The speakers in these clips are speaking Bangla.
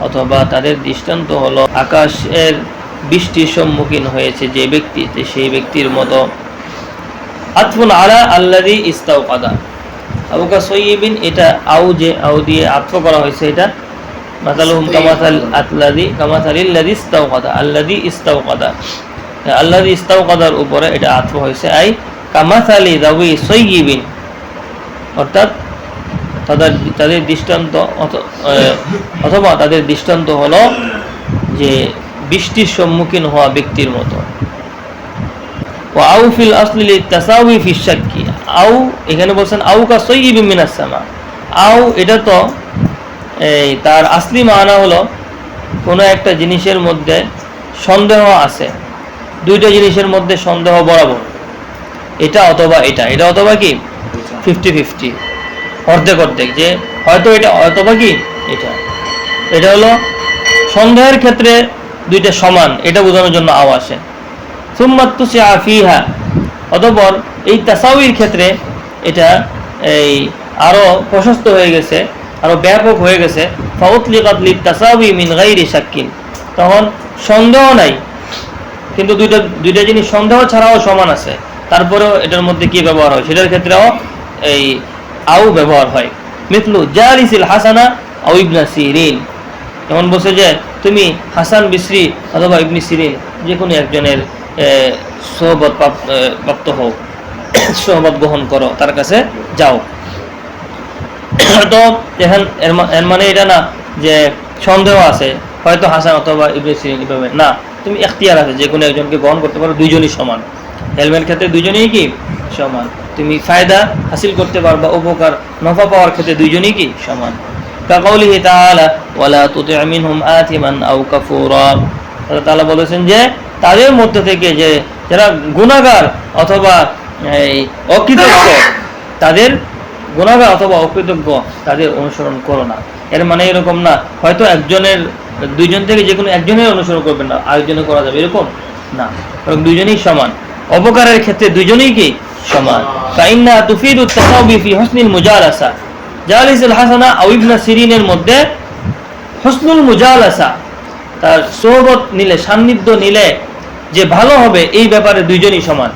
অথবা তাদের দৃষ্টান্ত হলো আকাশের বৃষ্টির সম্মুখীন হয়েছে যে ব্যক্তি সেই ব্যক্তির মতো। আতফুন আলা আল্লাদি ইস্তাউকাদা আবু কাসাইয়িবিন এটা আউ যে আউ দিয়ে আত্ম করা হয়েছে এটা মাতালুহুম কামাতাল আতলাদি কামাতালিল্লাদি ইস্তাউকাদা আল্লাদি ইস্তাউকাদা আল্লাদি ইস্তাউকাদার উপরে এটা আত্ম হয়েছে আই কামাতালি দাবি সৈয়িবিন অর্থাৎ তাদের তাদের দৃষ্টান্ত অথবা তাদের দৃষ্টান্ত হলো যে বৃষ্টির সম্মুখীন হওয়া ব্যক্তির মতো। ও আউ ফিল আসলি তাসাউই ফি শাক্কি। আউ এখানে বলছেন আউ কা সামা। আউ এটা তো এই তার আসলি মানা হলো কোনো একটা জিনিসের মধ্যে সন্দেহ আছে। দুইটা জিনিসের মধ্যে সন্দেহ বরাবর। এটা অথবা এটা। এটা অথবা কি? Fifty fifty. অর্ধেক অর্ধেক যে হয়তো এটা, অথবা কি? এটা। এটা হলো সন্দেহের ক্ষেত্রে দুইটা সমান, এটা বোঝানোর জন্য আও আসে। সুম্মাত্তু ফিহা, অতপর এই তাসাউইর ক্ষেত্রে এটা এই আরও প্রশস্ত হয়ে গেছে, আরও ব্যাপক হয়ে গেছে। ফাউতলিকাত লিত তাসাউই মিন গাইরি শাক্কিন। তখন সন্দেহ নাই, কিন্তু দুইটা দুইটা জিনিস সন্দেহ ছাড়াও সমান আছে। তারপরেও এটার মধ্যে কি ব্যবহার হয়? সেটার ক্ষেত্রেও এই আউ ব্যবহার হয়। মিথলু জালিসিল হাসানা আউ ইবনা সিরিন। যেমন বলছে যে, তুমি হাসান বিসরি অথবা ইবনি সিরিন যে কোনো একজনের সোহবত প্রাপ্ত হও। সোহবত গ্রহণ করো, তার কাছে যাও। তো এখন, এর এর মানে এটা না যে সন্দেহ আছে, হয়তো হাসান অথবা ইবনে সিরিন এভাবে। না, তুমি এখতিয়ার আছে যে কোনো একজনকে গ্রহণ করতে পারো, দুইজনই সমান। হেলমেট ক্ষেত্রে দুইজনেই কি? সমান। তুমি ফায়দা হাসিল করতে পারবা, উপকার, নফা পাওয়ার ক্ষেত্রে দুইজনই কি? সমান। কাকাউলিহি তাআলা, ওয়ালা তুতি' মিনহুম আথিমান আও কাফুরা। আল্লাহ তাআলা বলেছেন যে, তাদের মধ্যে থেকে যে যারা গুনাহগার অথবা এই অকৃতজ্ঞ, তাদের গুণাগার অথবা অকৃতজ্ঞ তাদের অনুসরণ করো না। এর মানে এরকম না, হয়তো একজনের, দুইজন থেকে যে কোনো একজনের অনুসরণ করবেন না আরেকজনে করা যাবে এরকম না। বরং দুইজনই সমান। অপকারের ক্ষেত্রে দুইজনই কি সমান। ফাইন্না তুফিদু তাসাউবি ফি হসনিল মুজালাসা। জালিসুল হাসানা আও ইবনা সিরিনের মধ্যে হসনুল মুজালাসা, তার সোহবত নিলে, সান্নিধ্য নিলে যে ভালো হবে, এই ব্যাপারে দুইজনই সমান।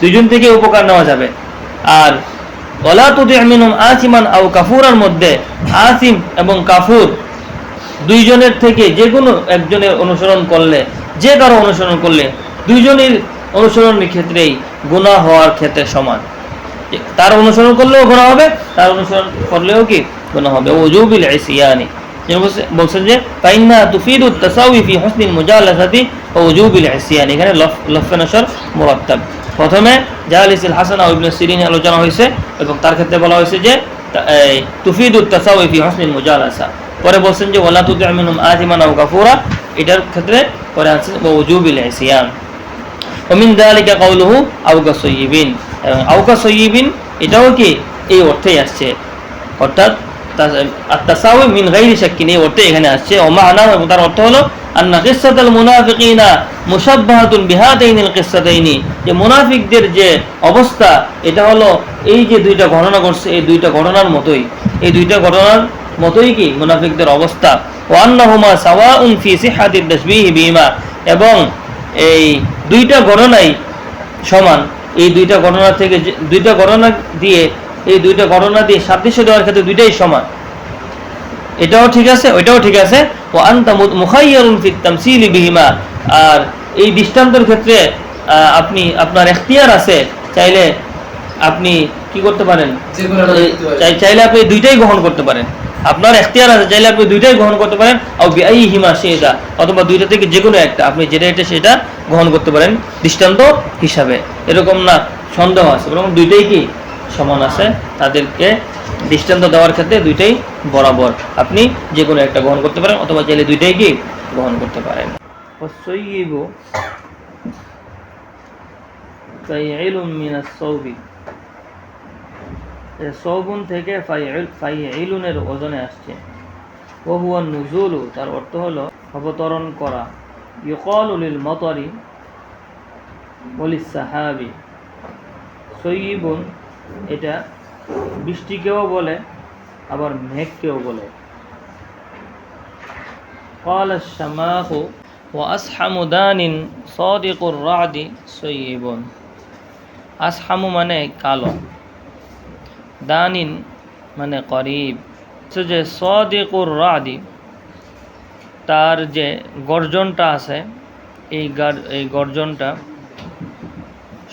দুইজন থেকে উপকার নেওয়া যাবে। আর ওলা তুতি মিনুম আসিমান আউ কাফুরার মধ্যে আসিম এবং কাফুর দুইজনের থেকে যে কোনো একজনের অনুসরণ করলে, যে কারও অনুসরণ করলে দুইজনের অনুসরণের ক্ষেত্রেই গুণা হওয়ার ক্ষেত্রে সমান। তার অনুসরণ করলেও গুণা হবে, তার অনুসরণ করলেও কি গুণা হবে? ওজুবিল যেমন বলছেন যে, ফাইন্না তুফিদু তাসাউই ফি হুসনিল মুজালাসাতি ওজুবিল ইসিয়ানি। এখানে লফ লফে নসর মুরাত্তাব। প্রথমে জাহালিসিল হাসান ইবনে সিরিন আলোচনা হয়েছে এবং তার ক্ষেত্রে বলা হয়েছে যে তুফিদু তাসাউই ফি হুসনিল মুজালাসা। পরে বলছেন যে, ওয়ালা তুতি মিনহুম আযিমান আও গাফুরা। এটার ক্ষেত্রে পরে আছে ওজুবিল ইসিয়ান। অমিন দালিকা কৌলহু আউকা সৈবিন এবং আউকা সৈবিন এটাও কি? এই অর্থেই আসছে। অর্থাৎ এখানে আসছে। আনা তার অর্থ হলো যে মুনাফিকদের যে অবস্থা, এটা হলো এই যে দুইটা ঘটনা ঘটছে, এই দুইটা ঘটনার মতোই। এই দুইটা ঘটনার মতোই কি? মুনাফিকদের অবস্থা। ওয়ান্নাহুমা সাওয়াউন ফি এবং এই দুইটা ঘটনাই সমান। এই দুইটা ঘটনা থেকে দুইটা ঘটনা দিয়ে এই দুইটা ঘটনা দিয়ে সাদৃশ্য দেওয়ার ক্ষেত্রে দুইটাই সমান। এটাও ঠিক আছে ওইটাও ঠিক আছে। ও আন্তা মুখাইয়ারুন ফিত তামসিলি বিহিমা। আর এই দৃষ্টান্তর ক্ষেত্রে আপনি আপনার এখতিয়ার আছে চাইলে আপনি কি করতে পারেন? চাইলে আপনি দুইটাই গ্রহণ করতে পারেন। আপনার এখতিয়ার আছে, চাইলে আপনি দুইটাই গ্রহণ করতে পারেন অথবা দুইটা থেকে যে কোনো একটা, আপনি যেটা এটা সেটা গ্রহণ করতে পারেন দৃষ্টান্ত হিসাবে। এরকম না, সন্দেহ আছে, বরং দুইটাই কি সমান আছে, তাদেরকে দৃষ্টান্ত দেওয়ার ক্ষেত্রে দুইটাই বরাবর। আপনি যে কোনো একটা গ্রহণ করতে পারেন, অথবা চাইলে দুইটাই কি গ্রহণ করতে পারেন। তাই এলুম মিনাস সৌবি সৌবুন থেকে ফাইল- ফাইলুনের ওজনে আসছে ও হুয়া নুজুলু তার অর্থ হলো অবতরণ করা ইকলুলিল মতরি বলি সাহাবি সৈবুন এটা বৃষ্টিকেও বলে আবার মেঘকেও বলে قال الشماخ وأسحم دان صادق الرعد سيب আসহাম মানে কালো দানিন মানে করিব। তো যে সদিকুর রাদি, তার যে গর্জনটা আছে, এই এই গর্জনটা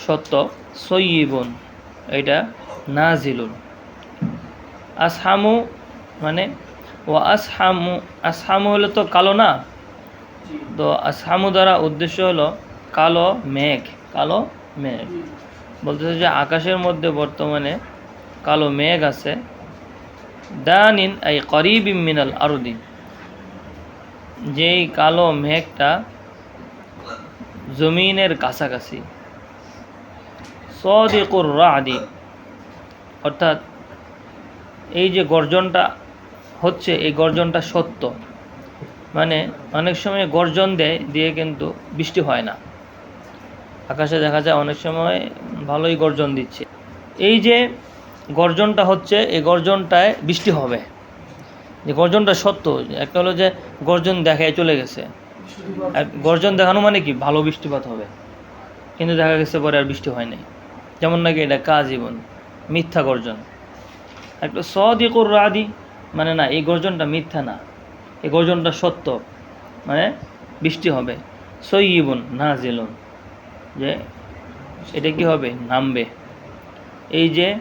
সত্য সইবন এটা নাজিলুন। আসহামু মানে ও আসহামু আসহামু হলে তো কালো না? তো আসহামু দ্বারা উদ্দেশ্য হলো কালো মেঘ কালো মেঘ। বলতেছে যে আকাশের মধ্যে বর্তমানে কালো মেঘ আছে। দানিন এই করিব মিনাল আরুদিন যেই কালো মেঘটা জমিনের কাছাকাছি। সদিকুর রাদি। অর্থাৎ এই যে গর্জনটা হচ্ছে, এই গর্জনটা সত্য। মানে অনেক সময় গর্জন দেয়, দিয়ে কিন্তু বৃষ্টি হয় না। আকাশে দেখা যায় অনেক সময় ভালোই গর্জন দিচ্ছে। এই যে গর্জনটা হচ্ছে, এই গর্জনটায় বৃষ্টি হবে। যে গর্জনটা সত্য, একটা হলো যে গর্জন দেখায় চলে গেছে। আর গর্জন দেখানো মানে কি? ভালো বৃষ্টিপাত হবে। কিন্তু দেখা গেছে পরে আর বৃষ্টি হয় নাই। যেমন নাকি এটা কাজীবন মিথ্যা গর্জন। একটা সদিকুর রাদি মানে না, এই গর্জনটা মিথ্যা না। এই গর্জনটা সত্য মানে বৃষ্টি হবে। সইবন না জেলুন যে এটা কি হবে? নামবে। এই যে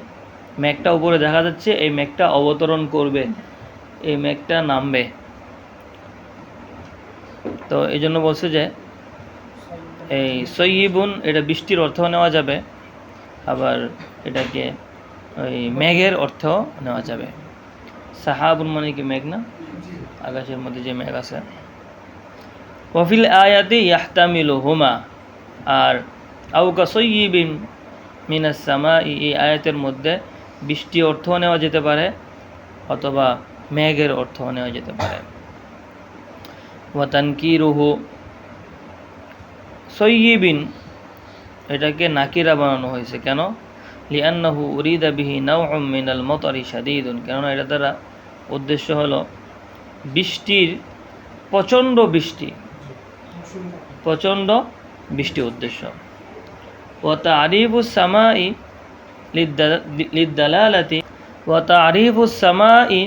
মেঘটা উপরে দেখা যাচ্ছে, এই মেঘটা অবতরণ করবে। এই মেঘটা নামবে। তো এই জন্য বলছে যে, এই সইবুন এটা বৃষ্টির অর্থ নেওয়া যাবে। আবার এটাকে ওই মেঘের অর্থ নেওয়া যাবে। সাহাবুন মানে কি মেঘ না? আকাশের মধ্যে যে মেঘ আছে। ওয়াফিল আয়াতি ইয়াহতামিলু হুমা আর আউকা সইবিন মিনাস সামা এই আয়াতের মধ্যে বৃষ্টি অর্থও নেওয়া যেতে পারে, অথবা মেঘের অর্থও নেওয়া যেতে পারে। ওয়াতানকিরুহু সইবিন এটাকে নাকিরা বানানো হয়েছে। কেন? লিয়ান্নাহু উরিদা বিহি নাউম মিনাল মতারি শাদীদুন। কেননা এটা দ্বারা উদ্দেশ্য হলো বৃষ্টির প্রচণ্ড বৃষ্টি। প্রচণ্ড বৃষ্টি উদ্দেশ্য। ও তারিফুস সামাই লিদ্দালালাতি ও তারিফুস সামাই,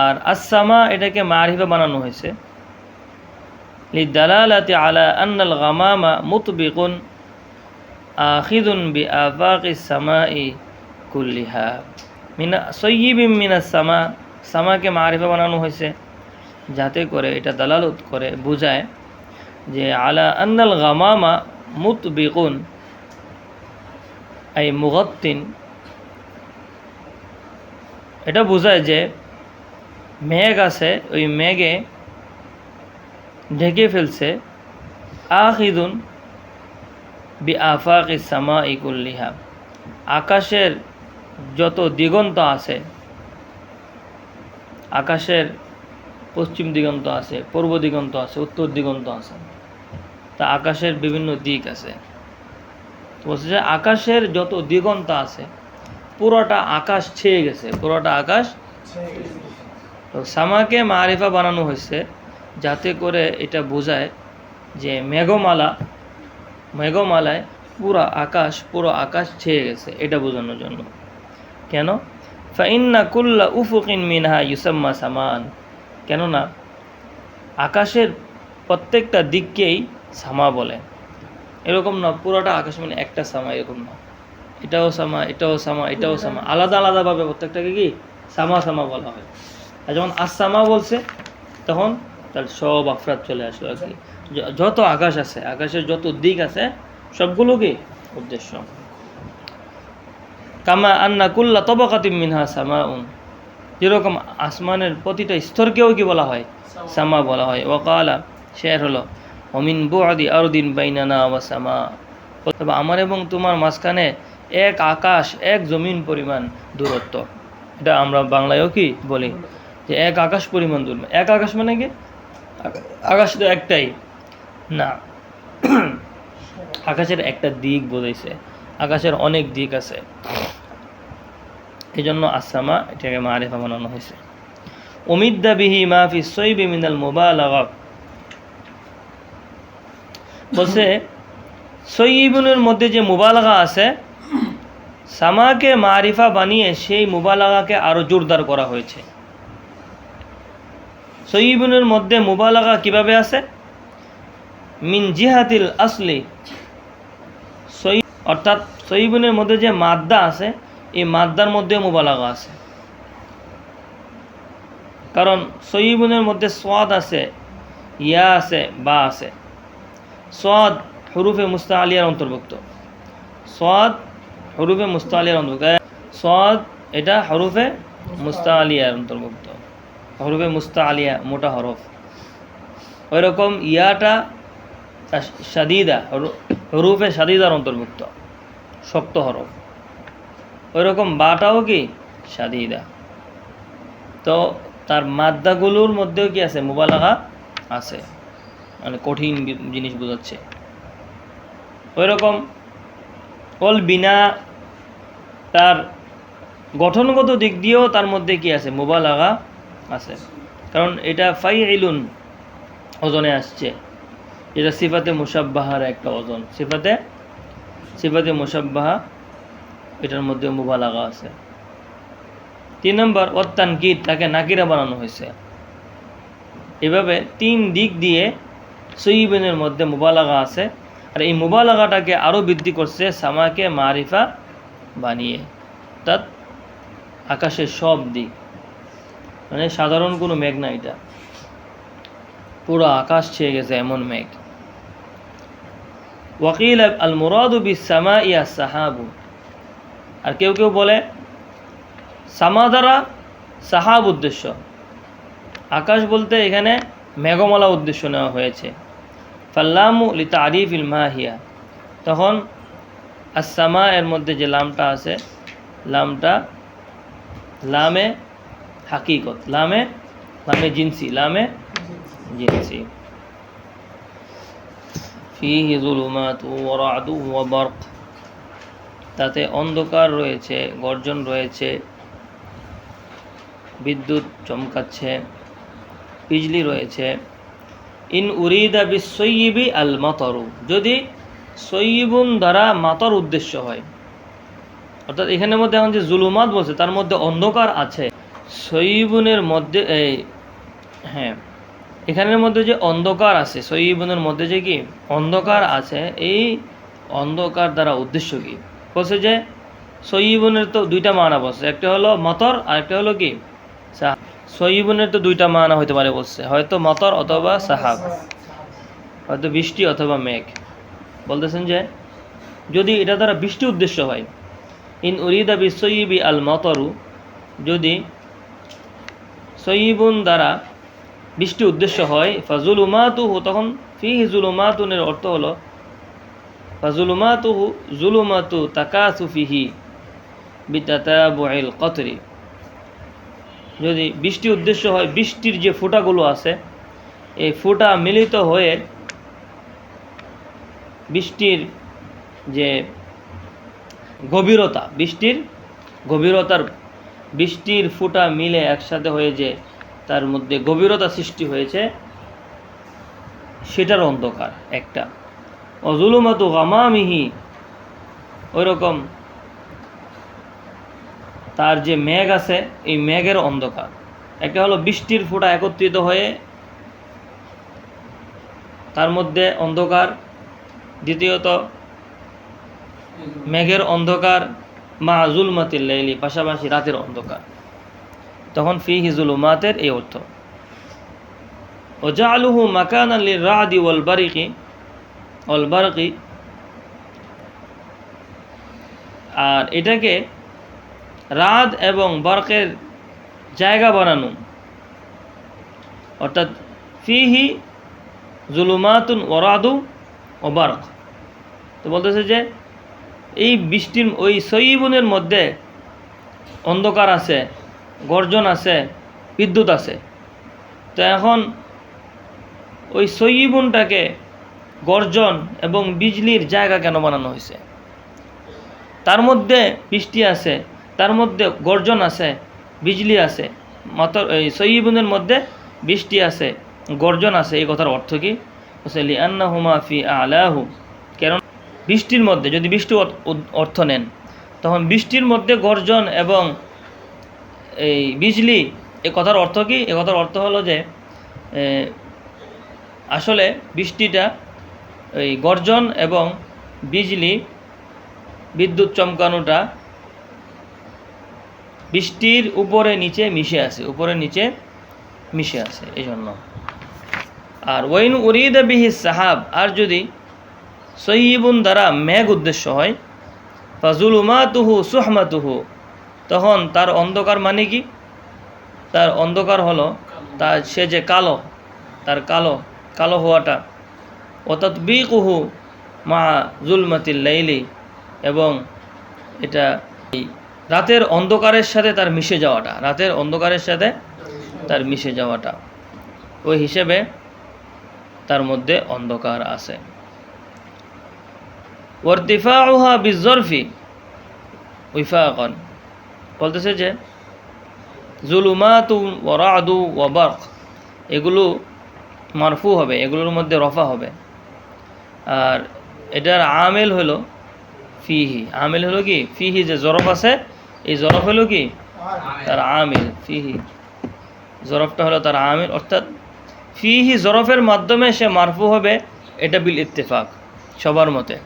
আর আসামা এটাকে মারিফা বানানো হয়েছে। লিদ্দালালাতি আলা আন্নাল গামামা মুতবিকুন আখিদুন বি আফাকি সামাই কুল্লিহা। মিনা সৈয়িবিম মিনা সামা, সামাকে মারিফা বানানো হয়েছে, যাতে করে এটা দালালত করে, বোঝায় যে আলা আন্নাল গামামা মুত বিকুন এই মুগত্তিন। এটা বোঝায় যে মেঘ আছে, ওই মেঘে ঢেকে ফেলছে, আখিদুন বি আফাকি সামা ইকুল্লিহা আকাশের যত দিগন্ত আছে, আকাশের পশ্চিম দিগন্ত আছে, পূর্ব দিগন্ত আছে, উত্তর দিগন্ত আছে, তা আকাশের বিভিন্ন দিক আছে। তো বলছে যে আকাশের যত দিগন্ত আছে, পুরোটা আকাশ ছেয়ে গেছে, পুরোটা আকাশ তো সামাকে মারিফা বানানো হয়েছে যাতে করে এটা বোঝায় যে মেঘমালা, মেঘমালায় পুরো আকাশ পুরো আকাশ ছেয়ে গেছে, এটা বোঝানোর জন্য। কেন? ফাইন্না কুল্লা উফুকিন মিনহা ইউসাম্মা সামান। কেননা, আকাশের প্রত্যেকটা দিককেই সামা বলে। এরকম না পুরোটা আকাশ মানে একটা সামা এরকম না। এটাও সামা এটাও সামা এটাও সামা। আলাদা আলাদাভাবে প্রত্যেকটাকে কি? সামা সামা বলা হয়। আর যখন আসামা বলছে তখন তার সব আফরাত চলে আসলো আর কি। যত আকাশ আছে আকাশের যত দিক আছে সবগুলো কি? উদ্দেশ্য। কামা আন্না কুল্লা তবকাতিম মিনহা সামাউন। যেরকম আসমানের প্রতিটা স্তরকেও কি বলা হয়? সামা। বলা হয়। ওকালা শেয়ার হলো অমিন বুআদি আরদিন বাইনানা ওয়া সামা। তবে আমার এবং তোমার মাঝখানে এক আকাশ, এক জমিন পরিমাণ দূরত্ব। এটা আমরা বাংলায়ও কি বলি? যে এক আকাশ পরিমাণ দূর এক আকাশ মানে কি? আকাশ তো একটাই। না। আকাশের একটা দিক বোঝাইছে। আকাশের অনেক দিক আছে। এই জন্য আসামা এটাকে মারিফা বানানো হয়েছে। উমিদ্দা বিহি মাফি সৈবি মিনাল মুবালাগা বলছে সৈবুনের মধ্যে যে মুবালাগা আছে, সামাকে মারিফা বানিয়ে সেই মুবালাগাকে আরও জোরদার করা হয়েছে। সৈবুনের মধ্যে মুবালাগা কীভাবে আছে? মিন জিহাতিল আসলি। সই অর্থাৎ সহিবুনের মধ্যে যে মাদ্দা আছে, এই মাদ্দার মধ্যে মুবালাগা আছে। কারণ সহিবুনের মধ্যে সোয়াদ আছে, ইয়া আছে, বা আছে। সোয়াদ হরুফে মুস্তা আলিয়ার অন্তর্ভুক্ত। সোয়াদ হরুফে মুস্তা আলিয়ার অন্তর্ভুক্ত সোয়াদ এটা হরুফে মুস্তা আলিয়ার অন্তর্ভুক্ত। হরুফে মুস্তা আলিয়া মোটা হরফ। ওই রকম ইয়াটা সাদিদা হরুফে সাদিদার অন্তর্ভুক্ত। শক্ত হরফ। ওই রকম বাটাও কি? সাদিদা। তো তার মাদ্দাগুলোর মধ্যেও কি আছে? মুবালাগা আছে। মানে কঠিন জিনিস বোঝাচ্ছে। ওই রকম অল বিনা তার গঠনগত দিক দিয়েও তার মধ্যে কি আছে? মুবালাগা আছে। কারণ এটা ফাই ইলুন ওজনে আসছে। যেটা সিফাতে মুসাব্বাহার একটা ওজন। সিফাতে সিফাতে মুসাব্বাহা এটার মধ্যে মুবালাগা আছে। তিন নম্বর অত্যানকির তাকে নাকিরা বানানো হয়েছে। এভাবে তিন দিক দিয়ে সইবিনের মধ্যে মুবালাগা আছে। আর এই মুবালাগাটাকে আরও বৃদ্ধি করছে সামাকে মারিফা বানিয়ে। অর্থাৎ আকাশের সব দিক। মানে সাধারণ কোনো মেঘ না এটা। পুরো আকাশ ছেয়ে গেছে এমন মেঘ। ওয়াকিল আল মুরাদু বি সামা ইয়া সাহাবু আর কেউ কেউ বলে, সামা দ্বারা সাহাব উদ্দেশ্য। আকাশ বলতে এখানে মেঘমালা উদ্দেশ্য নেওয়া হয়েছে। ফাল্লামু লি তারিফ ইল মাহিয়া। তখন আসামা এর মধ্যে যে লামটা আছে, লামটা লামে হাকিকত, লামে লামে জিনসি লামে জিনসি। ফিহি যুলুমাতু ওয়া রা'দু ওয়া বারক। তাতে অন্ধকার রয়েছে, গর্জন রয়েছে, বিদ্যুৎ চমকাচ্ছে। বিজলি রয়েছে। ইন উরিদা বিসইবি আল মাতরু। যদি সইবুন দ্বারা মাতর উদ্দেশ্য হয়, অর্থাৎ এখানের মধ্যে এখন যে জুলুমাত বলছে, তার মধ্যে অন্ধকার আছে। সইবুনের মধ্যে, এই হ্যাঁ এখানের মধ্যে যে অন্ধকার আছে সইবুনের মধ্যে যে কি? অন্ধকার আছে। এই অন্ধকার দ্বারা উদ্দেশ্য কি? বলছে যে সইবুনের তো দুইটা মানা বলছে। একটা হলো মতর আর একটা হলো কি? সাহা সইবুনের তো দুইটা মানা হইতে পারে বলছে। হয়তো মতর অথবা সাহাব। হয়তো বৃষ্টি অথবা মেঘ। বলতেছেন যে, যদি এটা দ্বারা বৃষ্টি উদ্দেশ্য হয়, ইন উরিদা বি সইবি আল মতরু, যদি সইবুন দ্বারা বৃষ্টি উদ্দেশ্য হয় ফাজুল উমাতুহু তখন ফি জুলুমাতুনের অর্থ হলো, ফাজুলুমাতুহু জুলুমাতু তাকাসুফিহি বিতাতাবুইল কতরি। যদি বৃষ্টি উদ্দেশ্য হয়, বৃষ্টির যে ফোঁটাগুলো আছে, এই ফোঁটা মিলিত হয়ে বৃষ্টির যে গভীরতা, বৃষ্টির গভীরতার, বৃষ্টির ফোঁটা মিলে একসাথে হয়ে যে তার মধ্যে গভীরতা সৃষ্টি হয়েছে, সেটার অন্ধকার একটা। অজুলুমাতু গামামিহি ওই রকম তার যে মেঘ আছে, এই মেঘের অন্ধকার। একটা হলো বৃষ্টির ফোঁটা একত্রিত হয়ে তার মধ্যে অন্ধকার। দ্বিতীয়ত, মেঘের অন্ধকার, মা জুলমাতিল লাইলি, পাশাপাশি রাতের অন্ধকার। তখন ফি হিজুলুমাতের এই অর্থ। ও জালুহু মাকান আলী রাদি ওয়াল বারকি। আর এটাকে রাত এবং বরকের জায়গা বানানো। অর্থাৎ ফিহি জুলুমাতুন ওরাদু ও বারক। তো বলতেছে যে, এই বৃষ্টির, ওই সইবুনের মধ্যে অন্ধকার আছে, গর্জন আছে, বিদ্যুৎ আছে। তো এখন ওই সইবুনটাকে গর্জন এবং বিজলির জায়গা কেন বানানো হয়েছে? তার মধ্যে বৃষ্টি আছে তার মধ্যে গর্জন আছে, বিজলি আছে মত এই সৈবুনের মধ্যে বৃষ্টি আছে, গর্জন আছে, এই কথার অর্থ কি? বলছে লিআন্না হুমা ফি আলাহু কারণ বৃষ্টির মধ্যে, যদি বৃষ্টি অর্থ নেন, তখন বৃষ্টির মধ্যে গর্জন এবং এই বিজলি, এ কথার অর্থ কি? এ কথার অর্থ হলো যে আসলে বৃষ্টিটা, এই গর্জন এবং বিজলি, বিদ্যুৎ চমকানোটা বৃষ্টির উপরে নিচে মিশে আছে, উপরে নিচে মিশে আছে এই জন্য আর ওয়াইন উরিদ বিহি সাহাব, আর যদি সহিবুন দ্বারা মেঘ উদ্দেশ্য হয়, ফাজুলুমাতুহু সুহমাতুহু, তখন তার অন্ধকার মানে কি? তার অন্ধকার হলো তার সে যে কালো, তার কালো কালো হওয়াটা। অতৎবিকুহু মা জুলমাতিল লাইলি, এবং এটা রাতের অন্ধকারের সাথে তার মিশে যাওয়াটা, রাতের অন্ধকারের সাথে তার মিশে যাওয়াটা। ওই হিসেবে তার মধ্যে অন্ধকার আছে। ওয়ার্তিফাউহা বিজরফি উইফাকন। বলতেছে যে, জুলুমাতু ওয়ারাদু ওয়াবাক এগুলো মারফু হবে, এগুলোর মধ্যে রফা হবে। আর এটার আমেল হলো ফিহি। আমেল হলো কি? ফিহি যে জরফ আছে এই জরফ হলো কি? তার আমিল, ফিহি। জরফটা হলো তার আমিল, অর্থাৎ ফিহি জরফের মাধ্যমে সে মারফু হবে, এটা বিল ইত্তেফাক, সবার মতে।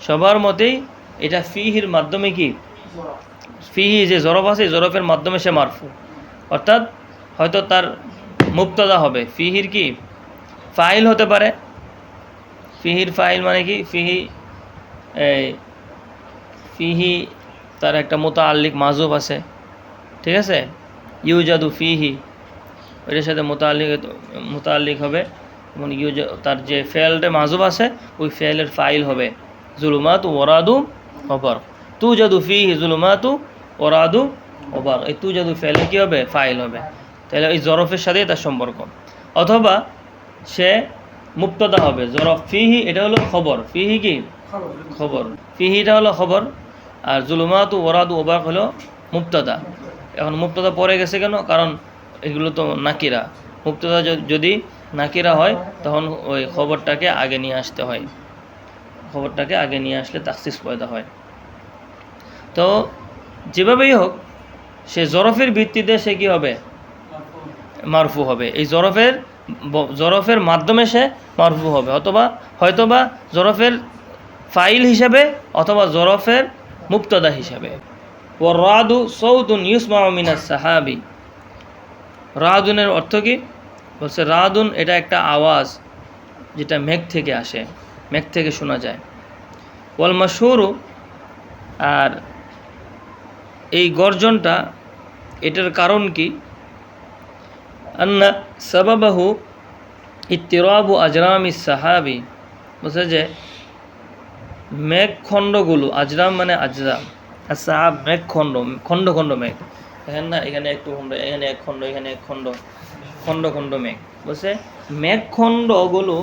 সবার মতেই এটা ফিহির মাধ্যমে কি? ফিহি যে জরফ আছে জরফের মাধ্যমে সে মারফু। অর্থাৎ হয়তো তার মুক্তদা হবে। ফিহির কি? ফাইল হতে পারে। ফিহির ফাইল মানে কি? ফিহি, এই, ফিহি তার একটা মোতা আল্লিক মাজুব আছে। ঠিক আছে? ইউজাদু ফিহি। ওইটার সাথে মোতাল্লিক মোতাল্লিক হবে। এবং ইউজ তার যে ফেলটা মাজুব আছে ওই ফেলের ফাইল হবে। জুলুমাত ওরাদু ওবর। তু জাদু ফিহি জুলুমাতু ওরাদু ওবর। এই তু জাদু ফেলে কী হবে? ফাইল হবে। তাহলে ওই জরফের সাথেই তার সম্পর্ক। অথবা সে মুক্তদা হবে। জরফ ফিহি এটা হলো খবর। ফিহি কি? খবর। ফিহিটা হলো খবর। আর জুলুমাতু ওরাদু ওবাক হলো মুক্তদা এখন মুক্তদা পড়ে গেছে কেন? কারণ এগুলো তো নাকিরা। মুক্তদা যদি নাকিরা হয়, তখন ওই খবরটাকে আগে নিয়ে আসতে হয়। খবরটাকে আগে নিয়ে আসলে তাকসিস পয়দা হয়। তো যেভাবেই হোক, সে জরফের ভিত্তিতে সে কী হবে? মারফু হবে। এই জরফের জরফের মাধ্যমে সে মারফু হবে। অথবা হয়তোবা জরফের ফাইল হিসাবে অথবা জরফের মুক্তদা হিসাবে। ও রাদু সৌদুন ইউসমা মিনাস সাহাবি। রাদুনের অর্থ কি? বলছে রাদুন এটা একটা আওয়াজ যেটা মেঘ থেকে আসে, মেঘ থেকে শোনা যায়। ওয়াল মাসহুরু আর এই গর্জনটা এটার কারণ কি? আন্না সাবাবাহু ইত্তিরাবু আজরামি সাহাবি। বলছে যে মেঘখণ্ডগুলো, আজরাম মানে আজরাম। সাহাব মেঘখণ্ড খণ্ড খণ্ড মেঘ। এখানে না, এখানে একটু খণ্ড, এখানে এক খণ্ড, এখানে এক খণ্ড খণ্ড খণ্ড মেঘ। বলছে মেঘখণ্ডগুলো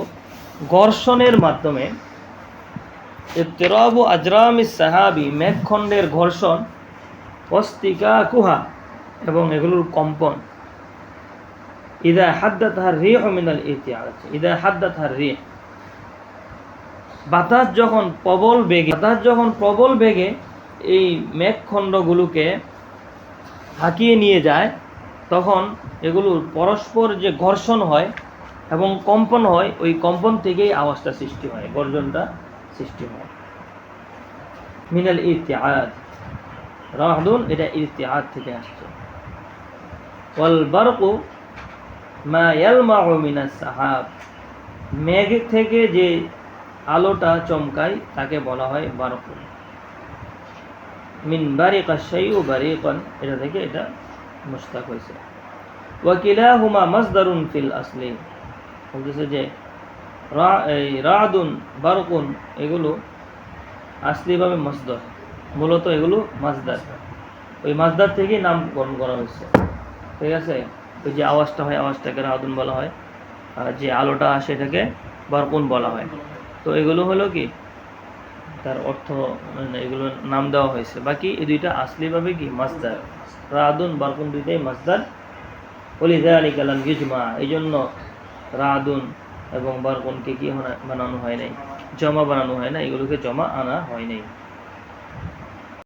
ঘর্ষণের মাধ্যমে ইত্তিরাবু আজরামি সাহাবি মেঘখণ্ডের ঘর্ষণ, অস্তিকা কুহা, এবং এগুলোর কম্পন। ইদা হাদ্দাত তাহার রিহ মিনাল ইতিহাস ইদা হাদ্দাত হার রিহ। বাতাস যখন প্রবল বেগে, বাতাস যখন প্রবল বেগে এই মেঘখণ্ডগুলোকে হাঁকিয়ে নিয়ে যায়, তখন এগুলোর পরস্পর যে ঘর্ষণ হয় এবং কম্পন হয়, ওই কম্পন থেকেই আওয়াজটা সৃষ্টি হয়, গর্জনটা সৃষ্টি হয়। মিনাল ইতিহাদ রাহদুন এটা ইতিহাদ থেকে আসছে। ওয়াল বারকু মা ইয়ালমাউ মিনাস সাহাব। মেঘ থেকে যে আলোটা চমকায়, তাকে বলা হয় বারকুন মিন বারিকা শাইউ বারিকান, এটা থেকে এটা মুস্তাক হয়েছে। ওয়াকিলাহুমা মাসদারুন ফিল আসলি। বলতেছে যে রাদুন, বারকুন, এগুলো আসলিভাবে মসদর। মূলত এগুলো মাজদার ওই মাজদার থেকেই নামকরণ করা হয়েছে। ঠিক আছে? ওই যে আওয়াজটা হয়, আওয়াজটাকে রাদুন বলা হয়। আর যে আলোটা আসে এটাকে বারকুন বলা হয়। তো এগুলো হলো কি? তার অর্থ মানে এগুলো নাম দেওয়া হয়েছে। বাকি এই দুইটা আসলিভাবে কি? মাসদার। রাদুন বারকুন দুইটাই মাসদার। দেয়ালি কালাম গিজমা। এই জন্য রাদুন এবং বারকুনকে কি বানানো হয় নাই? জমা বানানো হয় না এগুলোকে জমা আনা হয় নাই।